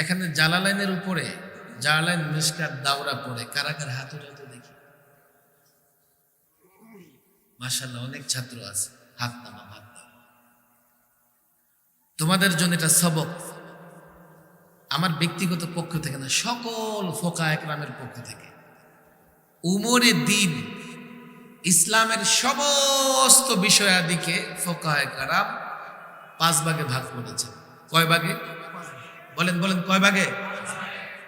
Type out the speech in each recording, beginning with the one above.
এখানে জালালাইনের উপরে জালালাইন মিসকার দাওরা পড়ে কারা কার হাত উঠাতে দেখি। মাশাল্লাহ অনেক ছাত্র আছে। হাত নামা হাত তোমাদের জন্য এটা সবক। আমার ব্যক্তিগত পক্ষ থেকে না, সকল ফোকা একরামের পক্ষ থেকে। উমরে দিন, ইসলামের সমস্ত বিষয়াদিকে ফোকা একরাম পাঁচ ভাগে ভাগ করেছেন। কয় ভাগে? বলেন বলেন, কয় ভাগে?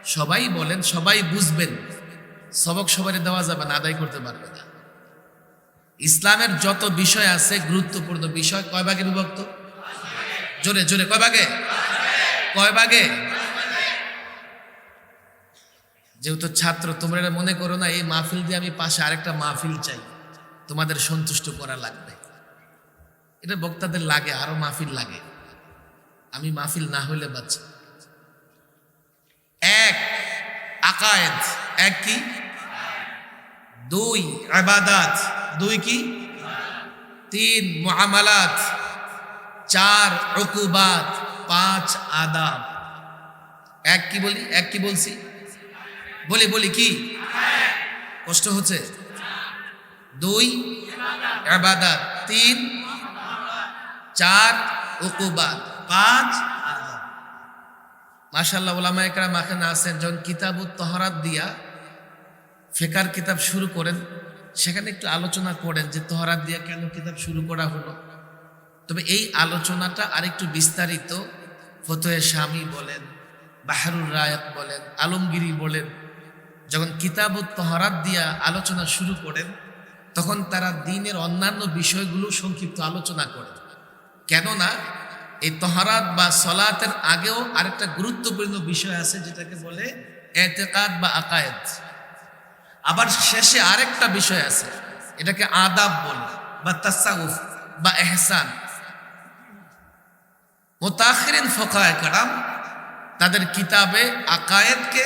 সবাই বলেন, সবাই বুঝবেন। সবক সবাই দেওয়া যাবে না, আদায় করতে পারবে না। ইসলামের যত বিষয় আছে, গুরুত্বপূর্ণ বিষয়, কয় ভাগে বিভক্ত? জোরে জোরে, কয় ভাগে? কয় ভাগে? যেহেতু ছাত্র, তোমরা এটা মনে করো না, এই মাহফিল দিয়ে আমি পাশে আরেকটা মাহফিল চাই। তোমাদের সন্তুষ্ট করা লাগবে। এটা বক্তাদের লাগে, আরও মাহফিল লাগে। আমি মাহফিল না হইলে বাচ্চা এক আকায়েদ। এক কি? দুই আবাদাত। দুই কি? তিন মুআমালাত। চার উকুবাত। পাঁচ আদাব। এক কি বলি? এক কি বলছি? বলি বলি, কি? কষ্ট হচ্ছে? দুই আবাদাত। তিন চার উকুবাত। পাঁচ মাশাল্লাহ ওলামা একরাম এখানে আছেন। যখন কিতাবুত তহরাত দিয়া ফেকার কিতাব শুরু করেন, সেখানে একটু আলোচনা করেন যে তহরাত দিয়া কেন কিতাব শুরু করা হলো। তবে এই আলোচনাটা আরেকটু বিস্তারিত ফতোয়ে স্বামী বলেন, বাহারুর রায়ত বলেন আলমগিরি বলেন, যখন কিতাবুত তহরাত দিয়া আলোচনা শুরু করেন, তখন তারা দিনের অন্যান্য বিষয়গুলো সংক্ষিপ্ত আলোচনা করেন। কেননা এই তহরাত বা সলাতের আগেও আরেকটা গুরুত্বপূর্ণ বিষয় আছে যেটাকে বলে এতেকাদ বা আকায়েত আবার শেষে আরেকটা বিষয় আছে, এটাকে আদাব বলে বা তাসাউফ বা এহসান। মোতাখিরিন ফোকায় কারাম তাদের কিতাবে আকায়েতকে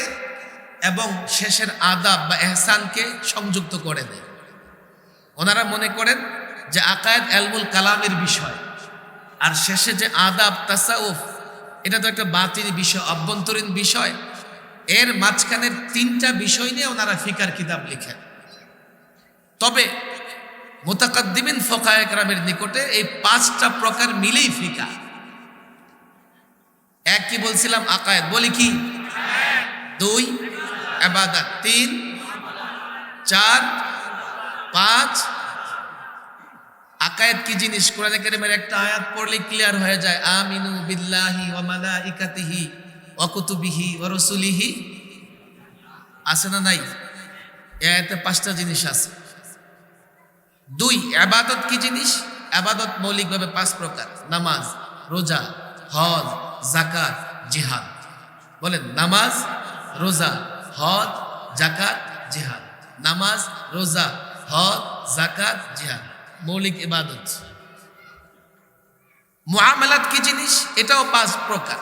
এবং শেষের আদাব বা এহসানকে সংযুক্ত করে দেয়। ওনারা মনে করেন যে আকায়েত এলমুল কালামের বিষয়। আর শেষে যে আদাব, তাসাউফ, এটা তো একটা বাতিল বিষয়, অভ্যন্তরীণ বিষয়। এর মাঝখানের তিনটা বিষয় নিয়ে ওনারা ফিকার কিতাব লিখেন। তবে মোতাকাদ্দিমিন ফোকায়করামের নিকটে এই পাঁচটা প্রকার মিলেই ফিকা এক কি বলছিলাম? আকায়েত বলি কি? দুই, আবাদাত। তিন, চার, পাঁচ আকায়েত কি জিনিস? কোরআন কারিমের একটা আয়াত পড়লে ক্লিয়ার হয়ে যায়, আমিনু বিল্লাহি ওয়া মালাইকাতিহি ওয়া কুতুবিহি ওয়া রাসূলিহি। আছে না নাই? এ আয়াতে পাঁচটা জিনিস আছে। দুই আবাদত কি জিনিস? আবাদত মৌলিকভাবে পাঁচ প্রকার। নামাজ, রোজা, হজ জাকাত জিহাদ। বলেন, নামাজ, রোজা, হজ জাকাত জিহাদ। নামাজ, রোজা, হজ জাকাত জিহাদ। মৌলিক ইবাদত। মুআমালাত কি জিনিস? এটাও পাঁচ প্রকার।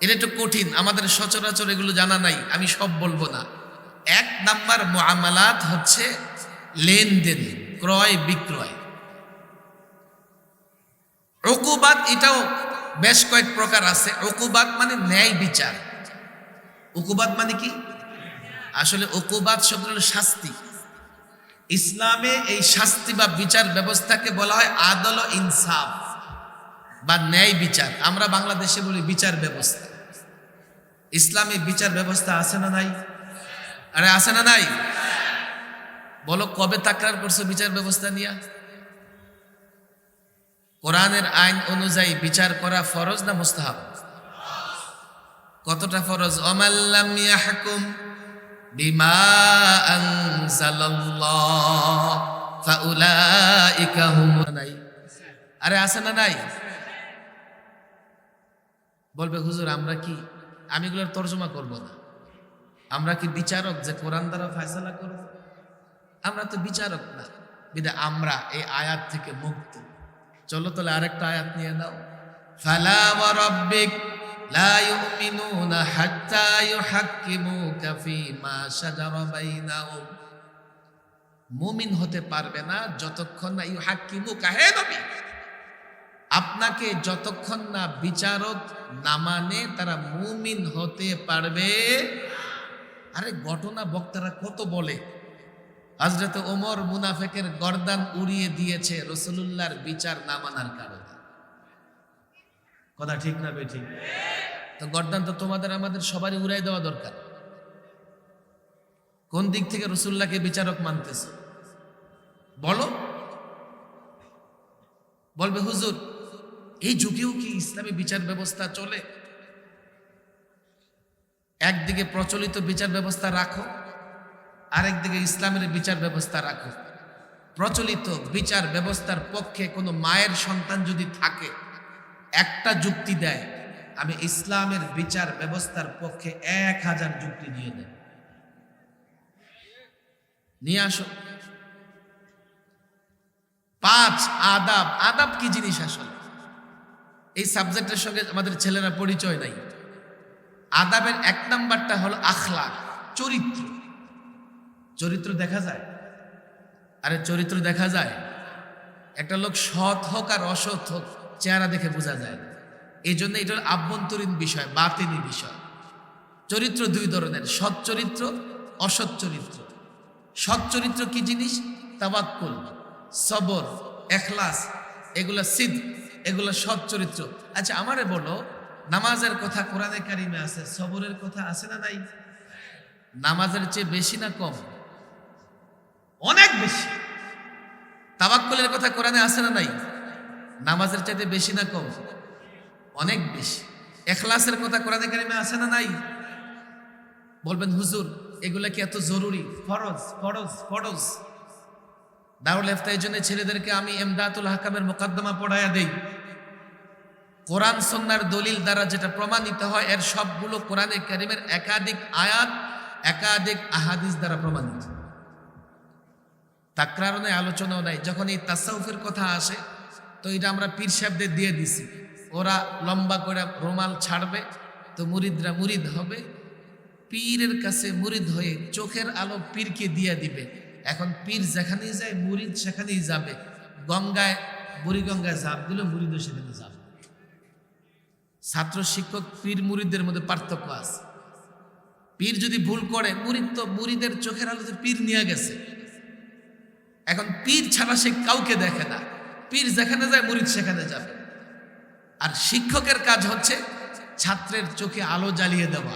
এটা একটু কঠিন, আমাদের সচরাচর এগুলো জানা নাই, আমি সব বলব না। এক নাম্বার মুআমালাত হচ্ছে লেনদেন, ক্রয়, বিক্রয়। অকুবাদ এটাও বেশ কয়েক প্রকার আছে। অকুবাদ মানে ন্যায় বিচার। উকুবাদ মানে কি? আসলে অকুবাদ শব্দ শাস্তি। ইসলামে এই শাস্তি বা বিচার ব্যবস্থাকে বলা হয় আদল ইনসাফ বা ন্যায় বিচার। আমরা বাংলাদেশে বলি বিচার ব্যবস্থা। ইসলামে বিচার ব্যবস্থা আছে না নাই? আরে আছে না নাই? বলো, কবে তাকরার করছ বিচার ব্যবস্থা নিয়ে? কোরআনের আইন অনুযায়ী বিচার করা ফরজ না মুস্তাহাব? কতটা ফরজ? অমাল্লাম ইয়াহকুম বিমা আনজালাল্লাহ, ফাউলাইকা আরে আছে না নাই? বলবে, হুজুর, আমরা কি, আমি এগুলোর তর্জমা করব না? আমরা কি বিচারক যে কোরআন দ্বারা ফয়সালা করব? আমরা তো বিচারক না। বিদা, আমরা এই আয়াত থেকে মুক্ত। চলো তাহলে আরেকটা আয়াত নিয়ে দাও ফালা ওয়া রাব্বিক লা ইউমিনুনা হাত্তা ইউহাক্কিমুকা ফীমা শাজারা বাইনাহুম মুমিন হতে পারবে না যতক্ষণ না ইউহাক্কিমুকা। হে নবী, আপনাকে যতক্ষণ না বিচারক না মানে তারা মুমিন হতে পারবে। আরে ঘটনা বক্তারা কত বলে? হজরত ওমর মুনাফেকের গর্দান উড়িয়ে দিয়েছে রসুলুল্লাহর বিচার না মানার কারণে। কথা ঠিক না বেঠিক? তো গর্দান তো তোমাদের আমাদের সবারই উড়াই দেওয়া দরকার। কোন দিক থেকে রসুল্লাহকে বিচারক মানতেছে? বলো। বলবে, হুজুর, এই যুগেও কি ইসলামী বিচার ব্যবস্থা চলে? একদিকে প্রচলিত বিচার ব্যবস্থা রাখো, আরেকদিকে ইসলামের বিচার ব্যবস্থা রাখো। প্রচলিত বিচার ব্যবস্থার পক্ষে কোনো মায়ের সন্তান যদি থাকে, একটা যুক্তি দেয় আমি ইসলামের বিচার ব্যবস্থার পক্ষে এক হাজার যুক্তি দিয়ে দেব। নিয়ে আসো। পাঁচ আদাব। আদাব কি জিনিস আসলে? এই সাবজেক্টের সঙ্গে আমাদের ছেলেরা পরিচয় নাই। আদাবের এক নাম্বারটা হলো আখলা চরিত্র। চরিত্র দেখা যায়? আরে চরিত্র দেখা যায়? একটা লোক সৎ হোক আর অসৎ হোক, চেহারা দেখে বোঝা যায় এই জন্য এটার আভ্যন্তরীণ বিষয়, বাতিনি বিষয়। চরিত্র দুই ধরনের, সৎ চরিত্র, অসৎ চরিত্র। সৎ চরিত্র কি জিনিস? তাবাক্কুল সবর, এখলাস, এগুলা সিদ, এগুলা সৎ চরিত্র। আচ্ছা আমারে বলো, নামাজের কথা কোরআনে কারিমে আছে, সবরের কথা আছে না নাই? নামাজের চেয়ে বেশি না কম? অনেক বেশি। তাবাক্কুলের কথা কোরআনে আছে না নাই? নামাজের চাইতে বেশি না কম? অনেক বেশি। এখলাসের কথা কোরআনে কারিমে আছে না নাই? বলবেন, হুজুর, এগুলা কি এত জরুরি? ফরজ ফরজ ফরজ। দারুল হেফতা এই জন্য ছেলেদেরকে আমি এমদাতুল হাকামের মোকদ্দমা পড়াইয়া দেই। কোরআন সন্ন্যার দলিল দ্বারা যেটা প্রমাণিত হয়, এর সবগুলো কোরআনে কারিমের একাধিক আয়াত, একাধিক আহাদিস দ্বারা প্রমাণিত। তাকরারণে আলোচনাও নাই। যখন এই তাসাউফের কথা আসে, তো এটা আমরা পীর সাহেবদের দিয়ে দিছি। ওরা লম্বা করে রুমাল ছাড়বে, তো মুরিদরা মুরিদ হবে। পীরের কাছে মুরিদ হয়ে চোখের আলো পীরকে দিয়ে দিবে। এখন পীর যেখানেই যায়, মুরিদ সেখানেই যাবে। গঙ্গায় বুড়িগঙ্গায় জাপ দিল মুরিদও সেখানে যাবে। ছাত্র, শিক্ষক, পীর মুরিদদের মধ্যে পার্থক্য আছে। পীর যদি ভুল করে, মুরিদ তো মুরিদের চোখের আলোতে পীর নিয়ে গেছে। এখন পীর ছাড়া সে কাউকে দেখে না। পীর যেখানে যায়, মুরিদ সেখানে যাবে। আর শিক্ষকের কাজ হচ্ছে ছাত্রের চোখে আলো জ্বালিয়ে দেওয়া।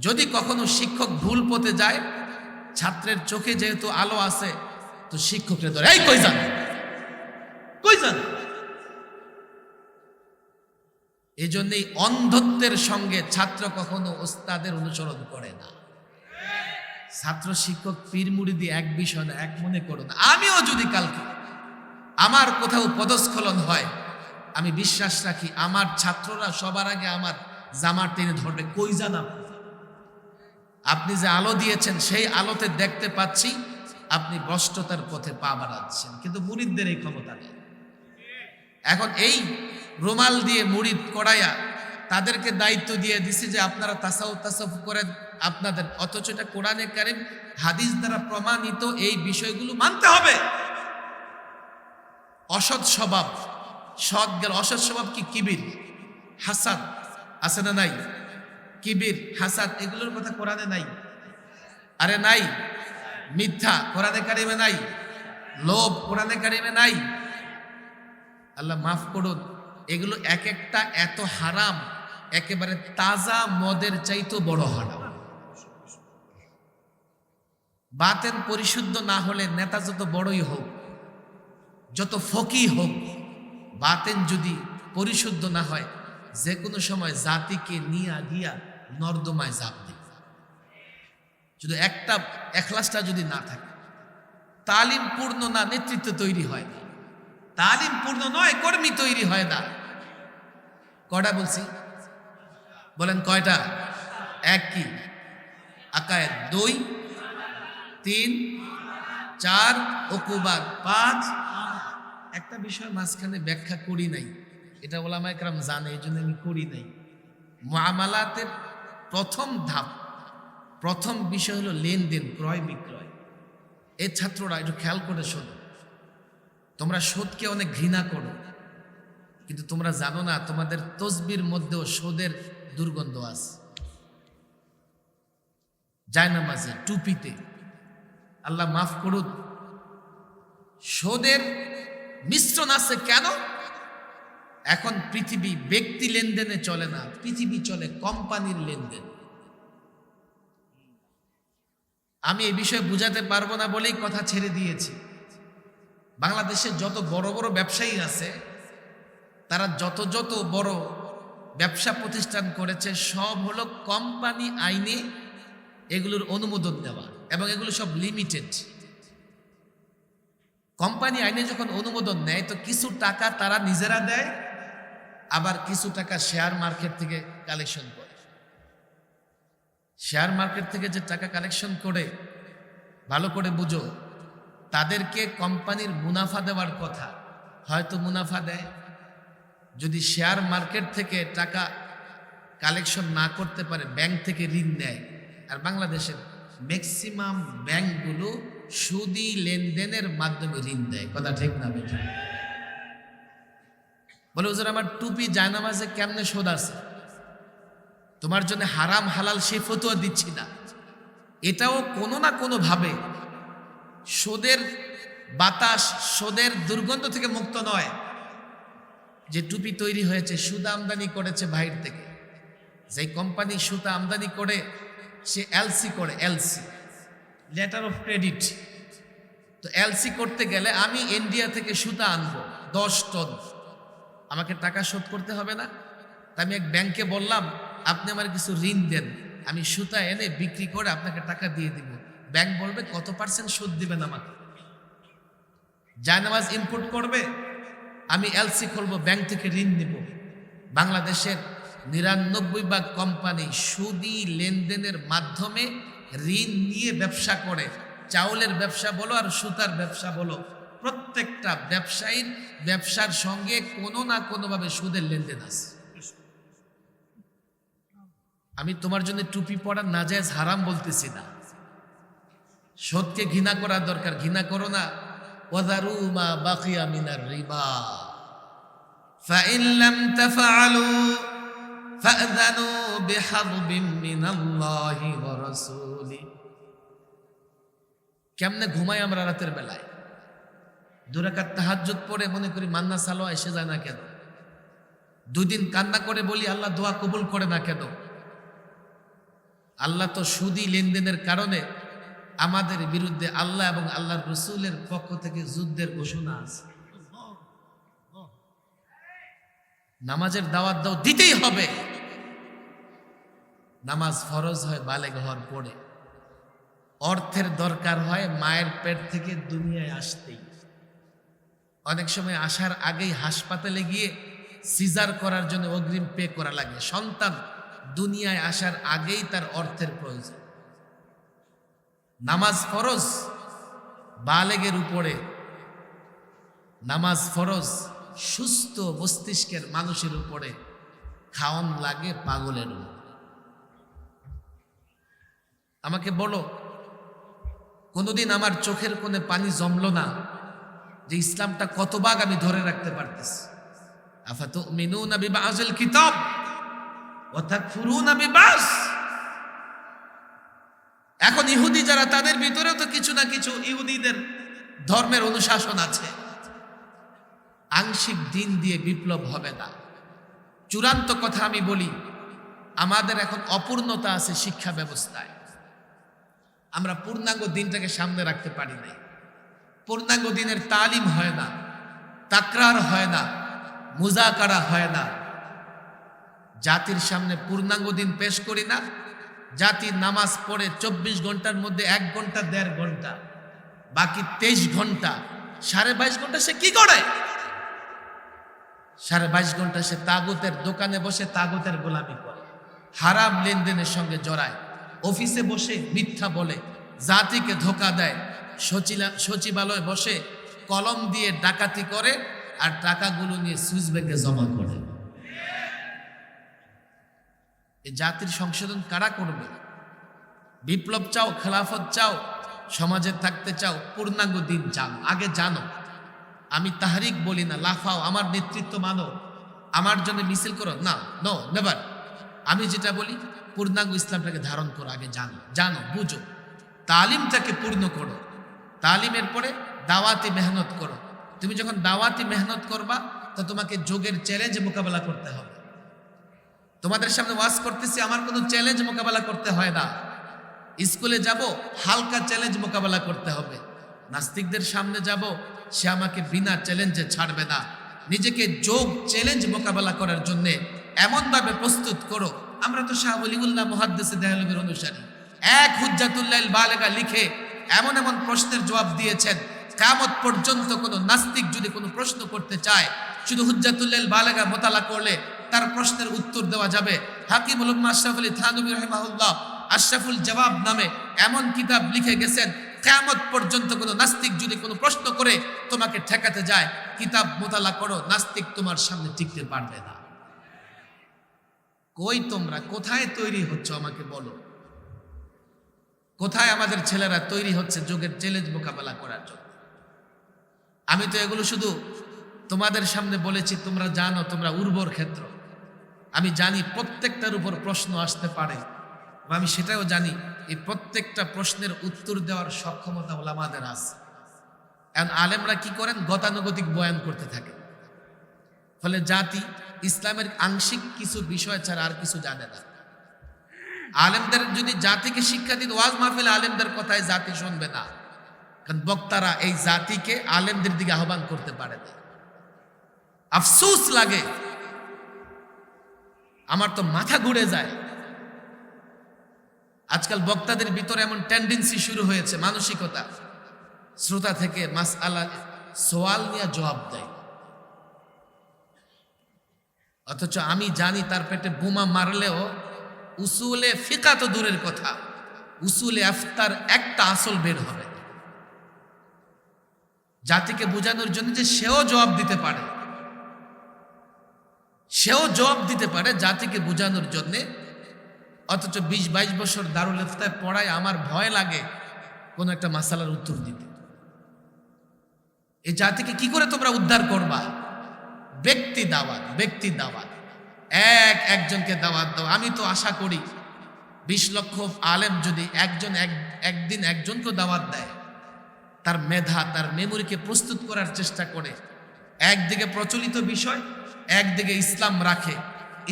যদি কখনো শিক্ষক ভুল পথে যায়, ছাত্রের চোখে যেহেতু আলো আছে, তো শিক্ষকরে ধরে, এই, কই যান? কই এই জন্যই অন্ধত্বের সঙ্গে ছাত্র কখনো ওস্তাদের অনুসরণ করে না। ছাত্র শিক্ষক পীর দিয়ে এক বিষয় এক মনে করো না। আমিও যদি কালকে আমার কোথাও পদস্খলন হয় আমি বিশ্বাস রাখি, আমার ছাত্ররা সবার আগে আমার জামার টেনে ধরবে। কই জানা? আপনি যে আলো দিয়েছেন, সেই আলোতে দেখতে পাচ্ছি আপনি ভ্রষ্টতার পথে পা বাড়াচ্ছেন, কিন্তু মুরিদদের এই ক্ষমতা নেই। এখন এই রুমাল দিয়ে মুরিদ করাইয়া তাদেরকে দায়িত্ব দিয়ে দিছি যে আপনারা তাসাউ তাসাউফ করেন আপনাদের, অথচ এটা কোরআনে কারিম, হাদিস দ্বারা প্রমাণিত এই বিষয়গুলো মানতে হবে। অসৎ স্বভাব। গেল অসৎ স্বভাব কি? কিবির, হাসাদ আছে না নাই? কিবির, হাসাদ এগুলোর কথা কোরআনে নাই? আরে নাই। মিথ্যা কোরআনে কারিমে নাই। লোভ কোরআনে কারিমে নাই। আল্লাহ মাফ করুন, এগুলো এক একটা এত হারাম, একেবারে তাজা মদের চাইতো বড় হারাম। বাতেন পরিশুদ্ধ না হলে নেতা যত বড়ই হোক, যত ফকি হোক বাতেন যদি পরিশুদ্ধ না হয় যে কোনো সময় জাতিকে নিয়ে গিয়া নর্দমায় জাপ দিবে শুধু একটা এখলাসটা যদি না থাকে তালিম পূর্ণ না, নেতৃত্ব তৈরি হয় না। তালিম পূর্ণ নয়, কর্মী তৈরি হয় না। কয়টা বলছি? বলেন কয়টা? এক কি? আকায় দুই, তিন, চার, অকুবাদ পাঁচ একটা বিষয় মাঝখানে ব্যাখ্যা করি নাই। এটা ওলামা একরাম জানে এই জন্য আমি করি নাই। মামালাতের প্রথম ধাপ, প্রথম বিষয় হলো লেনদেন, ক্রয় বিক্রয়। এই ছাত্ররা, একটু খেয়াল করে শোনো। তোমরা সুদকে অনেক ঘৃণা করো, কিন্তু তোমরা জানো না, তোমাদের তসবির মধ্যেও সোদের দুর্গন্ধ আছে। জায়নামাজে, টুপিতে। আল্লাহ মাফ করুন সোদের মিশ্রণ আছে কেন? এখন পৃথিবী ব্যক্তি লেনদেনে চলে না, পৃথিবী চলে কোম্পানির লেনদেন। আমি এই বিষয়ে বুঝাতে পারব না বলেই কথা ছেড়ে দিয়েছি। বাংলাদেশে যত বড় বড় ব্যবসায়ী আছে, তারা যত যত বড় ব্যবসা প্রতিষ্ঠান করেছে, সব হলো কোম্পানি আইনে এগুলোর অনুমোদন দেওয়া এবং এগুলো সব লিমিটেড কোম্পানি আইনে যখন অনুমোদন নেয়, তো কিছু টাকা তারা নিজেরা দেয়, আবার কিছু টাকা শেয়ার মার্কেট থেকে কালেকশন করে। শেয়ার মার্কেট থেকে যে টাকা কালেকশন করে, ভালো করে বুঝো, তাদেরকে কোম্পানির মুনাফা দেওয়ার কথা। হয়তো মুনাফা দেয়। যদি শেয়ার মার্কেট থেকে টাকা কালেকশন না করতে পারে, ব্যাংক থেকে ঋণ নেয়। আর বাংলাদেশের ম্যাক্সিমাম ব্যাংকগুলো সুদি লেনদেনের মাধ্যমে ঋণ দেয়। কথা ঠিক না বেঠিক বলে, হুজুর, আমার টুপি, জায়নামাজে কেমনে শোধ আছে? তোমার জন্য হারাম, হালাল সে ফতুয়া দিচ্ছি না। এটাও কোনো না কোনো ভাবে সোদের বাতাস সোদের দুর্গন্ধ থেকে মুক্ত নয় যে টুপি তৈরি হয়েছে, সুদা আমদানি করেছে বাহির থেকে। যে কোম্পানি সুতা আমদানি করে, সে এলসি করে এলসি লেটার অফ ক্রেডিট তো এলসি করতে গেলে আমি ইন্ডিয়া থেকে সুতা আনব, দশ টন আমাকে টাকা শোধ করতে হবে না। তা আমি এক ব্যাংকে বললাম, আপনি আমার কিছু ঋণ দেন। আমি সুতা এনে বিক্রি করে আপনাকে টাকা দিয়ে দিব। ব্যাংক বলবে, কত পার্সেন্ট সুদ দিবেন আমাকে? জায়নামাজ ইনপুট করবে। আমি এলসি খুলবো ব্যাংক থেকে ঋণ নিব। বাংলাদেশের নিরানব্বই ভাগ কোম্পানি সুদি লেনদেনের মাধ্যমে ঋণ নিয়ে ব্যবসা করে চাউলের ব্যবসা বলো আর সুতার ব্যবসা বলো প্রত্যেকটা ব্যবসায়ীর ব্যবসার সঙ্গে কোনো না কোনোভাবে সুদের লেনদেন আছে আমি তোমার জন্য টুপি পরা নাজায়জ হারাম বলতেছি না সত্যকে ঘৃণা করার দরকার ঘৃণা করো না ওয়াদারু মা বাকিয়া মিনার রিবা فإن لم تفعلوا فأذنوا بحرب من الله ورسوله কেমনে ঘুমাই আমরা রাতের বেলায়? দুরাকাত তাহাজ্জুদ পরে মনে করি মান্না সালোয়া এসে যায় না কেন? দুই দিন কান্না করে বলি, আল্লাহ দোয়া কবুল করে না কেন? আল্লাহ তো সুদি লেনদেনের কারণে আমাদের বিরুদ্ধে আল্লাহ এবং আল্লাহর রসুলের পক্ষ থেকে যুদ্ধের ঘোষণা আছে। নামাজের দাওয়াত দাও, দিতেই হবে। নামাজ ফরজ হয়, বালেগ হওয়ার পরে। অর্থের দরকার হয় মায়ের পেট থেকে দুনিয়ায় আসতেই। অনেক সময় আসার আগেই হাসপাতালে গিয়ে সিজার করার জন্য অগ্রিম পে করা লাগে। সন্তান দুনিয়ায় আসার আগেই তার অর্থের প্রয়োজন। নামাজ ফরজ, বালেগের উপরে। নামাজ ফরজ, সুস্থ মস্তিষ্কের মানুষের উপরে খাওয়ান লাগে পাগলের উপরে। আমাকে বলো কোনোদিন আমার চোখের কোণে পানি জমলো না যে ইসলামটা কত ভাগ আমি ধরে রাখতে পারতেছি। আফাত মিনুনা বিবাজল কিতাব? অর্থাৎ ফুরুনা বিবাস? এখন ইহুদি যারা, তাদের ভিতরেও তো কিছু না কিছু ইহুদিদের ধর্মের অনুশাসন আছে। আংশিক দিন দিয়ে বিপ্লব হবে না। চূড়ান্ত কথা আমি বলি, আমাদের এখন অপূর্ণতা আছে শিক্ষা ব্যবস্থায়। আমরা পূর্ণাঙ্গ দিনটাকে সামনে রাখতে পারি নাই। পূর্ণাঙ্গ দিনের তালিম হয় না, তাকরার হয় না, মুজাকারা হয় না। জাতির সামনে পূর্ণাঙ্গ দিন পেশ করি না। জাতি নামাজ পড়ে চব্বিশ ঘণ্টার মধ্যে এক ঘণ্টা, দেড় ঘণ্টা, বাকি তেইশ ঘণ্টা, সাড়ে বাইশ ঘণ্টা সে কি করে? সাড়ে বাইশ ঘণ্টা সে তাগুতের দোকানে বসে তাগুতের গোলামি করে, হারাম লেনদেনের সঙ্গে জড়ায়। অফিসে বসে মিথ্যা বলে, জাতিকে ধোকা দেয়। সচিলা- সচিবালয়ে বসে কলম দিয়ে ডাকাতি করে আর টাকাগুলো নিয়ে সুইস ব্যাংকে জমা করে। জাতির সংশোধন কারা করবে? বিপ্লব চাও, খেলাফত চাও, সমাজে থাকতে চাও, পূর্ণাঙ্গ দিন জানো আগে জানো। আমি তাহারিক বলি না, লাফাও, আমার নেতৃত্ব মানো। আমার জন্য মিছিল করো, না নো নেভার আমি যেটা বলি, পূর্ণাঙ্গ ইসলামটাকে ধারণ করো, আগে জানো জানো, বুঝো। তালিমটাকে পূর্ণ করো। তালিমের পরে দাওয়াতি মেহনত করো। তুমি যখন দাওয়াতি মেহনত করবা, তো তোমাকে যোগের চ্যালেঞ্জ মোকাবেলা করতে হবে। তোমাদের সামনে ওয়াজ করতেছি, আমার কোনো চ্যালেঞ্জ মোকাবেলা করতে হয় না। স্কুলে যাব, হালকা চ্যালেঞ্জ মোকাবেলা করতে হবে। নাস্তিকদের সামনে যাব, সে আমাকে বিনা চ্যালেঞ্জে ছাড়বে না। নিজেকে যোগ চ্যালেঞ্জ মোকাবেলা করার জন্য এমনভাবে প্রস্তুত করো। আমরা তো শাহ অলিউল্লাহ মহাদ্দেসে দেহলমের অনুসারী। এক হুজ্জাতুল্লাহ বালেগা লিখে এমন এমন প্রশ্নের জবাব দিয়েছেন। কামত পর্যন্ত কোনো নাস্তিক যদি কোনো প্রশ্ন করতে চায়, শুধু হুজ্জাতুল্লাহ বালেগা মোতালা করলে তার প্রশ্নের উত্তর দেওয়া যাবে। হাকিম উলম্মা আশরাফ আলী থানবী রহমাহুল্লাহ আশরাফুল জবাব নামে এমন কিতাব লিখে গেছেন, কেমত পর্যন্ত কোনো নাস্তিক যদি কোনো প্রশ্ন করে তোমাকে ঠেকাতে যায়, কিতাব মোতালা করো, নাস্তিক তোমার সামনে টিকতে পারবে না। কই তোমরা? কোথায় তৈরি হচ্ছে আমাকে বলো। কোথায় আমাদের ছেলেরা তৈরি হচ্ছে যোগের চ্যালেঞ্জ মোকাবেলা করার জন্য? আমি তো এগুলো শুধু তোমাদের সামনে বলেছি, তোমরা জানো, তোমরা উর্বর ক্ষেত্র। আমি জানি প্রত্যেকটার উপর প্রশ্ন আসতে পারে আমি সেটাও জানি এই প্রত্যেকটা প্রশ্নের উত্তর দেওয়ার সক্ষমতা ওলামাদের আছে। এখন আলেমরা কি করেন? গতানুগতিক বয়ান করতে থাকে ফলে জাতি ইসলামের আংশিক কিছু বিষয় ছাড়া আর কিছু জানে না। আলেমদের যদি জাতিকে শিক্ষা দিত ওয়াজ মাহফিল আলেমদের কথায় জাতি শুনবে না। কারণ বক্তারা এই জাতিকে আলেমদের দিকে আহ্বান করতে পারে না। আফসোস লাগে। আমার তো মাথা ঘুরে যায়। আজকাল বক্তাদের ভিতরে এমন টেন্ডেন্সি শুরু হয়েছে, মানসিকতা। শ্রোতা থেকে মাস আলা সোয়াল নিয়ে জবাব দেয়। অথচ আমি জানি তার পেটে বোমা মারলেও উসুলে ফিকা তো দূরের কথা। উসুলে আফতার একটা আসল বের হবে। জাতিকে বোঝানোর জন্য যে সেও জবাব দিতে পারে। সেও জবাব দিতে পারে জাতিকে বোঝানোর জন্যে। অথচ বিশ বাইশ বছর দারুল ইফতায় পড়ায় আমার ভয় লাগে কোনো একটা মাসালার উত্তর দিতে। এই জাতিকে কি করে তোমরা উদ্ধার করবা? ব্যক্তি দাওয়াত ব্যক্তি দাওয়াত। এক একজনকে দাওয়াত দাও। আমি তো আশা করি বিশ লক্ষ আলেম যদি একজন এক, একদিন একজনকে দাওয়াত দেয়, তার মেধা, তার মেমোরিকে প্রস্তুত করার চেষ্টা করে, একদিকে প্রচলিত বিষয়, একদিকে ইসলাম রাখে।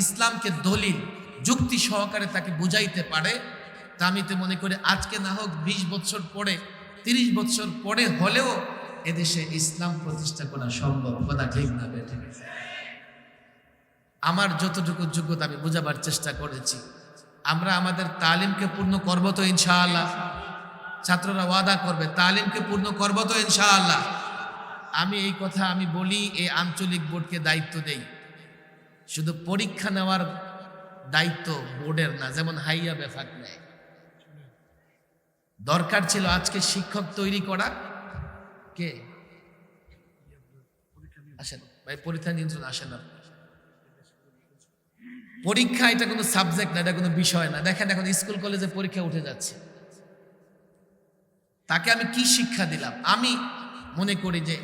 ইসলামকে দলিল, যুক্তি সহকারে তাকে বুঝাইতে পারে। তা আমি তো মনে করি আজকে না হোক বিশ বছর পরে, তিরিশ বছর পরে হলেও এদেশে ইসলাম প্রতিষ্ঠা করা সম্ভব, কথা ঠিক না বেঠে আমার যতটুকু যোগ্যতা আমি বোঝাবার চেষ্টা করেছি। আমরা আমাদের তালিমকে পূর্ণ করব তো ইনশাআল্লাহ। ছাত্ররা ওয়াদা করবে, তালিমকে পূর্ণ করব তো ইনশাআল্লাহ। আমি এই কথা আমি বলি, এই আঞ্চলিক বোর্ডকে দায়িত্ব দেই। শুধু পরীক্ষা নেওয়ার দায়িত্ব বোর্ডের না, যেমন হাইয়া বেফাক নেয়। দরকার ছিল আজকে শিক্ষক তৈরি করা কে? আসেন, ভাই, পরীক্ষা নিয়ন্ত্রণ আসেন না পরীক্ষা এটা কোনো সাবজেক্ট না, এটা কোনো বিষয় না। দেখেন এখন স্কুল কলেজে পরীক্ষা উঠে যাচ্ছে। তাকে আমি কি শিক্ষা দিলাম? আমি মনে করি যে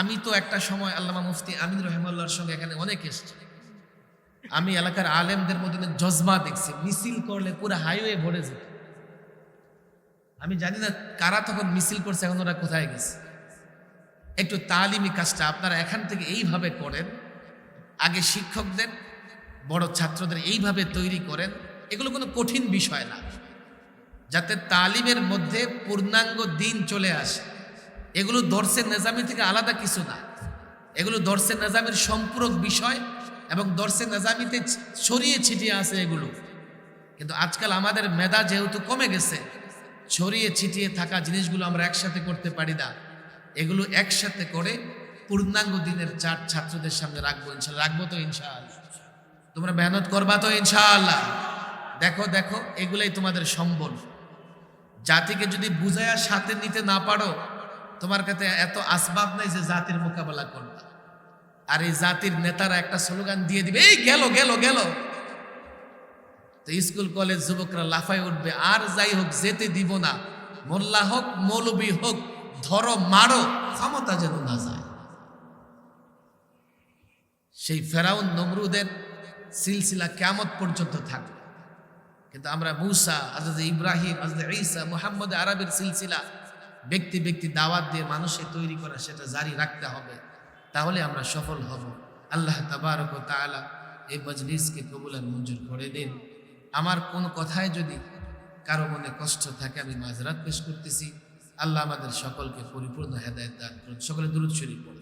আমি তো একটা সময় আল্লামা মুফতি আমিন রহমাল্লার সঙ্গে এখানে অনেক এসছি। আমি এলাকার আলেমদের মধ্যে জজমা দেখছি, মিছিল করলে পুরো হাইওয়ে ভরে যেত। আমি জানি না কারা তখন মিছিল করছে, এখন ওরা কোথায় গেছে। একটু তালিমি কাজটা আপনারা এখান থেকে এইভাবে করেন। আগে শিক্ষকদের, বড় ছাত্রদের এইভাবে তৈরি করেন। এগুলো কোনো কঠিন বিষয় না। যাতে তালিমের মধ্যে পূর্ণাঙ্গ দিন চলে আসে। এগুলো দর্শের নেজামি থেকে আলাদা কিছু না। এগুলো দর্শের নেজামের সম্পূরক বিষয় এবং দর্শের নেজামিতে ছড়িয়ে ছিটিয়ে আছে এগুলো। কিন্তু আজকাল আমাদের মেধা যেহেতু কমে গেছে, ছড়িয়ে ছিটিয়ে থাকা জিনিসগুলো আমরা একসাথে করতে পারি না। এগুলো একসাথে করে পূর্ণাঙ্গ দিনের চার ছাত্রদের সামনে রাখব ইনশাল্লাহ রাখব তো ইনশাআল্লাহ। তোমরা মেহনত করবা তো ইনশাআল্লাহ। দেখো দেখো, এগুলাই তোমাদের সম্বল। জাতিকে যদি বুঝায়া সাথে নিতে না পারো, তোমার কাছে এত আসবাব নাই যে জাতির মোকাবেলা করবা। আর এই জাতির নেতারা একটা স্লোগান দিয়ে দিবে, এই গেল গেল গেল। তো স্কুল, কলেজ যুবকরা লাফায় উঠবে, আর যাই হোক, যেতে দিব না। মোল্লা হোক, মৌলবী হোক ধরো, মারো, ক্ষমতা যেন না যায়। সেই ফেরাউন নমরুদের সিলসিলা কেমত পর্যন্ত থাকবে। কিন্তু আমরা মুসা আজদ ইব্রাহিম আজদ ঈসা, মোহাম্মদ আরবের সিলসিলা ব্যক্তি ব্যক্তি দাওয়াত দিয়ে মানুষের তৈরি করা, সেটা জারি রাখতে হবে। তাহলে আমরা সফল হব। আল্লাহ তাবারক ও তাআলা এই মজলিসকে কবুলার মঞ্জুর করে দিন। আমার কোন কথায় যদি কারও মনে কষ্ট থাকে, আমি মাঝরাত পেশ করতেছি। আল্লাহ আমাদের সকলকে পরিপূর্ণ হেদায়ত দান করুন সকলে দূরত শরীফ।